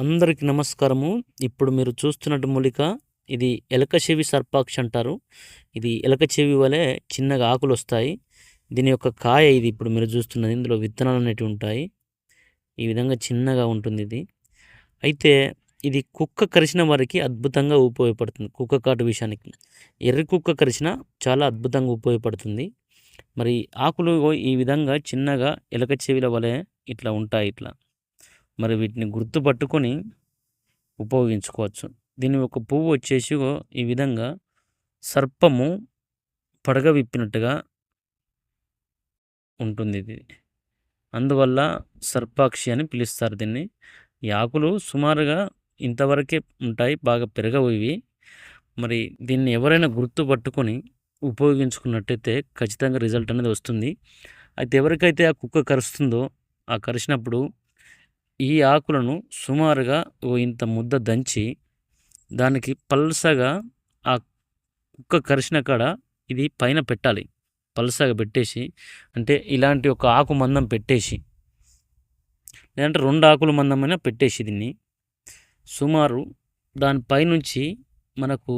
అందరికీ నమస్కారము. ఇప్పుడు మీరు చూస్తున్నట్టు మూలిక ఇది ఎలక చెవి సర్పాక్ష అంటారు. ఇది ఎలక చెవి వలె చిన్నగా ఆకులు వస్తాయి దీని యొక్క కాయ ఇది ఇప్పుడు మీరు చూస్తున్నది. ఇందులో విత్తనాలు అనేటివి ఉంటాయి. ఈ విధంగా చిన్నగా ఉంటుంది ఇది. అయితే ఇది కుక్క కరిచిన వారికి అద్భుతంగా ఉపయోగపడుతుంది కుక్క కాటు విషయానికి ఎర్రి కుక్క కరిచిన చాలా అద్భుతంగా ఉపయోగపడుతుంది. మరి ఆకులు ఈ విధంగా చిన్నగా ఎలక చెవిల వలె ఇట్లా ఉంటాయి ఇట్లా. మరి వీటిని గుర్తుపట్టుకొని ఉపయోగించుకోవచ్చు. దీని ఒక పువ్వు వచ్చేసి ఈ విధంగా సర్పము పడగ విప్పినట్టుగా ఉంటుంది ఇది. అందువల్ల సర్పాక్షి అని పిలుస్తారు దీన్ని. ఈ ఆకులు సుమారుగా ఇంతవరకే ఉంటాయి బాగా పెరగవు ఇవి మరి దీన్ని ఎవరైనా గుర్తుపట్టుకొని ఉపయోగించుకున్నట్టయితే ఖచ్చితంగా రిజల్ట్ అనేది వస్తుంది. అయితే ఎవరికైతే ఆ కుక్క కరుస్తుందో ఆ కరిచినప్పుడు ఈ ఆకులను సుమారుగా ఓ ఇంత ముద్ద దంచి దానికి పల్సగా ఆ కుక్క కరిచిన కాడ ఇది పైన పెట్టాలి. పల్సగా పెట్టేసి అంటే ఇలాంటి ఒక ఆకు మందం పెట్టేసి లేదంటే రెండు ఆకుల మందమైనా పెట్టేసి దీన్ని. సుమారు దానిపైనుంచి మనకు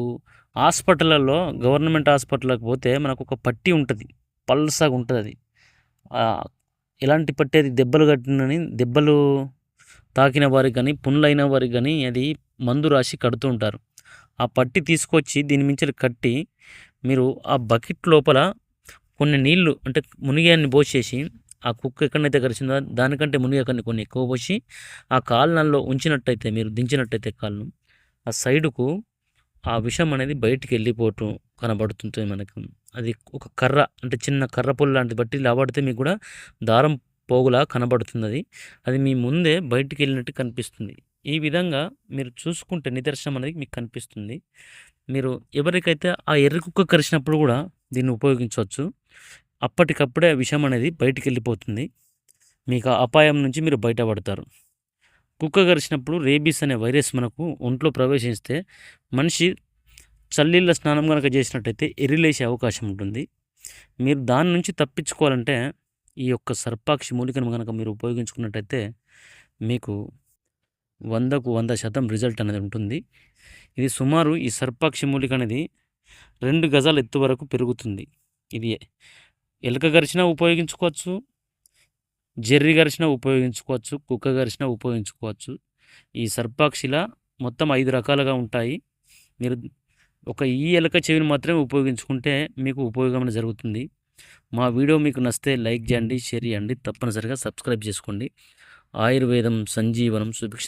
హాస్పిటల్లో గవర్నమెంట్ హాస్పిటల్కి పోతే మనకు ఒక పట్టి ఉంటుంది. పల్సగా ఉంటుంది అది. ఎలాంటి పట్టి అది? దెబ్బలు కట్టినని దెబ్బలు తాకిన వారికి కానీ పుండ్లైన వారికి కానీ అది మందు రాసి కడుతూ ఉంటారు. ఆ పట్టి తీసుకొచ్చి దీని మించి కట్టి మీరు ఆ బకెట్ లోపల కొన్ని నీళ్ళు అంటే మునిగాన్ని పోసేసి ఆ కుక్క ఎక్కడైతే కరిచిందో దానికంటే మునిగకండి కొన్ని ఎక్కువ పోసి ఆ కాలనల్లో ఉంచినట్టయితే మీరు దించినట్టయితే కాలను ఆ సైడుకు ఆ విషం అనేది బయటికి వెళ్ళిపోవటం కనబడుతుంది మనకు. అది ఒక కర్ర అంటే చిన్న కర్ర పొల్లు లాంటిది బట్టి లాబడితే మీకు కూడా దారం పోగులా కనబడుతున్నది. అది మీ ముందే బయటికి వెళ్ళినట్టు కనిపిస్తుంది. ఈ విధంగా మీరు చూసుకుంటే నిదర్శనం అనేది మీకు కనిపిస్తుంది. మీరు ఎవరికైతే ఆ ఎర్రి కుక్క కరిచినప్పుడు కూడా దీన్ని ఉపయోగించవచ్చు. అప్పటికప్పుడే విషం అనేది బయటికి వెళ్ళిపోతుంది మీకు ఆ అపాయం నుంచి మీరు బయటపడతారు. కుక్క కరిచినప్పుడు రేబీస్ అనే వైరస్ మనకు ఒంట్లో ప్రవేశిస్తే మనిషి చల్లీళ్ళ స్నానం కనుక చేసినట్టయితే ఎరిలేసే అవకాశం ఉంటుంది. మీరు దాని నుంచి తప్పించుకోవాలంటే ఈ యొక్క సర్పాక్షి మూలికను కనుక మీరు ఉపయోగించుకున్నట్టయితే మీకు వందకు వంద శాతం రిజల్ట్ అనేది ఉంటుంది. ఇది సుమారు ఈ సర్పాక్షి మూలిక అనేది రెండు గజాల ఎత్తు వరకు పెరుగుతుంది. ఇది ఎలుక గరిచినా ఉపయోగించుకోవచ్చు జెర్రీ గరిచినా ఉపయోగించుకోవచ్చు కుక్క గరిచినా ఉపయోగించుకోవచ్చు. ఈ సర్పాక్షిలా మొత్తం ఐదు రకాలుగా ఉంటాయి. మీరు ఒక ఈ ఎలక చెవిని మాత్రమే ఉపయోగించుకుంటే మీకు ఉపయోగం జరుగుతుంది. మా వీడియో మీకు నచ్చితే లైక్ చేయండి షేర్ చేయండి తప్పనిసరిగా సబ్స్క్రైబ్ చేసుకోండి. ఆయుర్వేదం సంజీవనం సుభిక్ష